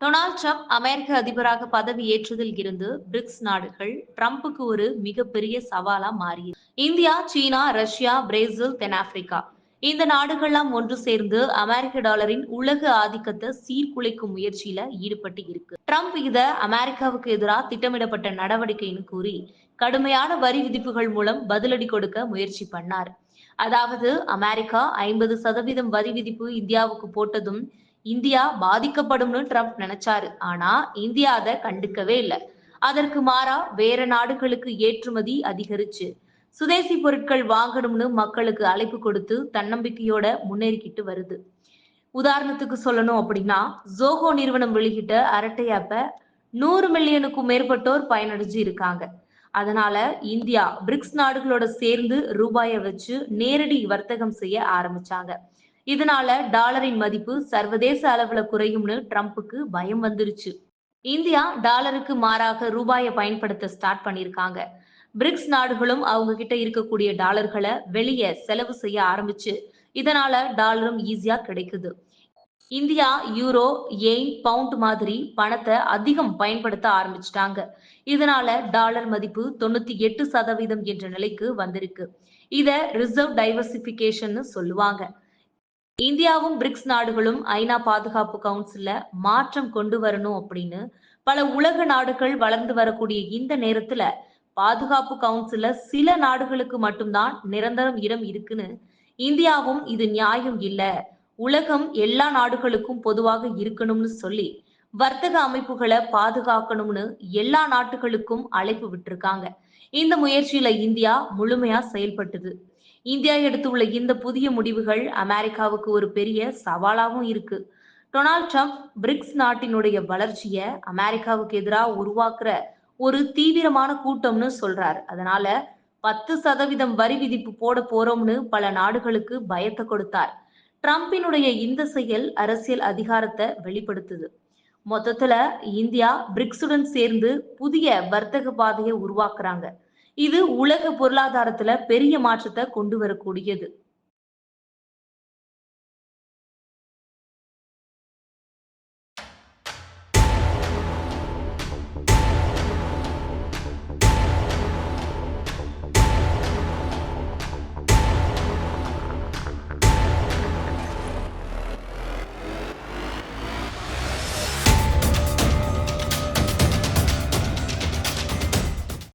Donald Trump அமெரிக்க அதிபராக பதவியேற்றதில் இருந்து BRICS நாடுகள் ட்ரம்ப்புக்கு ஒரு மிகப்பெரிய சவாலா மாறியது. இந்தியா சீனா ரஷ்யா பிரேசில் தென்னாப்பிரிக்கா. இந்த நாடுகள்லாம் ஒன்று சேர்ந்து அமெரிக்க டாலரின் உலக ஆதிக்கத்தை சீர்குலைக்கும் முயற்சியில ஈடுபட்டு இருக்கு. ட்ரம்ப் இத அமெரிக்காவுக்கு எதிராக திட்டமிடப்பட்ட நடவடிக்கைன்னு கூறி கடுமையான வரி விதிப்புகள் மூலம் பதிலடி கொடுக்க முயற்சி பண்ணார். அதாவது அமெரிக்கா ஐம்பது சதவீதம் வரி விதிப்பு இந்தியாவுக்கு போட்டதும் இந்தியா பாதிக்கப்படும்னு ட்ரம்ப் நினைச்சாரு. ஆனா இந்தியா அதை கண்டுக்கவே இல்லை. அதற்கு மாறா வேற நாடுகளுக்கு ஏற்றுமதி அதிகரிச்சு. சுதேசி பொருட்கள் வாங்கணும்னு மக்களுக்கு அழைப்பு கொடுத்து தன்னம்பிக்கையோட முன்னேறிக்கிட்டு வருது. உதாரணத்துக்கு சொல்லணும் அப்படின்னா ஜோகோ நிறுவனம் வெளியிட்ட அரட்டை ஆப்ப நூறு மில்லியனுக்கும் மேற்பட்டோர் பயனடைஞ்சு இருக்காங்க. அதனால இந்தியா பிரிக்ஸ் நாடுகளோட சேர்ந்து ரூபாயை வச்சு நேரடி வர்த்தகம் செய்ய ஆரம்பிச்சாங்க. இதனால டாலரின் மதிப்பு சர்வதேச அளவுல குறையும்னு ட்ரம்ப்புக்கு பயம் வந்துருச்சு. இந்தியா டாலருக்கு மாறாக ரூபாயை பயன்படுத்த ஸ்டார்ட் பண்ணிருக்காங்க பிரிக்ஸ் நாடுகளும் அவங்க கிட்ட இருக்கக்கூடிய டாலர்களை வெளியே செலவு செய்ய ஆரம்பிச்சு. இதனால டாலரும் ஈஸியா கிடைக்குது. இந்தியா யூரோ எயின் பவுண்ட் மாதிரி பணத்தை அதிகம் பயன்படுத்த ஆரம்பிச்சிட்டாங்க. இதனால டாலர் மதிப்பு தொண்ணூத்தி எட்டு சதவீதம் என்ற நிலைக்கு வந்திருக்கு. இத ரிசர்வ் டைவர்சிபிகேஷன் சொல்லுவாங்க. இந்தியாவும் பிரிக்ஸ் நாடுகளும் ஐநா பாதுகாப்பு கவுன்சில்ல மாற்றம் கொண்டு வரணும் அப்படின்னு பல உலக நாடுகள் வளர்ந்து வரக்கூடிய இந்த நேரத்துல பாதுகாப்பு கவுன்சில்ல சில நாடுகளுக்கு மட்டும்தான் நிரந்தரம் இடம் இருக்குன்னு இந்தியாவும் இது நியாயம் இல்ல. உலகம் எல்லா நாடுகளுக்கும் பொதுவாக இருக்கணும்னு சொல்லி வர்த்தக அமைப்புகளை பாதுகாக்கணும்னு எல்லா நாட்டுகளுக்கும் அழைப்பு விட்டிருக்காங்க. இந்த முயற்சியில இந்தியா முழுமையா செயல்பட்டது. இந்தியா எடுத்துள்ள இந்த புதிய முடிவுகள் அமெரிக்காவுக்கு ஒரு பெரிய சவாலாகவும் இருக்கு. டொனால்ட் ட்ரம்ப் பிரிக்ஸ் நாட்டினுடைய வளர்ச்சியை அமெரிக்காவுக்கு எதிராக உருவாக்குற ஒரு தீவிரமான கூட்டம்னு சொல்றாரு. அதனால பத்து சதவீதம் வரி விதிப்பு போட போறோம்னு பல நாடுகளுக்கு பயத்தை கொடுத்தார். ட்ரம்பினுடைய இந்த செயல் அரசியல் அதிகாரத்தை வெளிப்படுத்துது. மொத்தத்துல இந்தியா பிரிக்ஸுடன் சேர்ந்து புதிய வர்த்தக பாதையை உருவாக்குறாங்க. இது உலக பொருளாதாரத்துல பெரிய மாற்றத்தை கொண்டு வரக்கூடியது.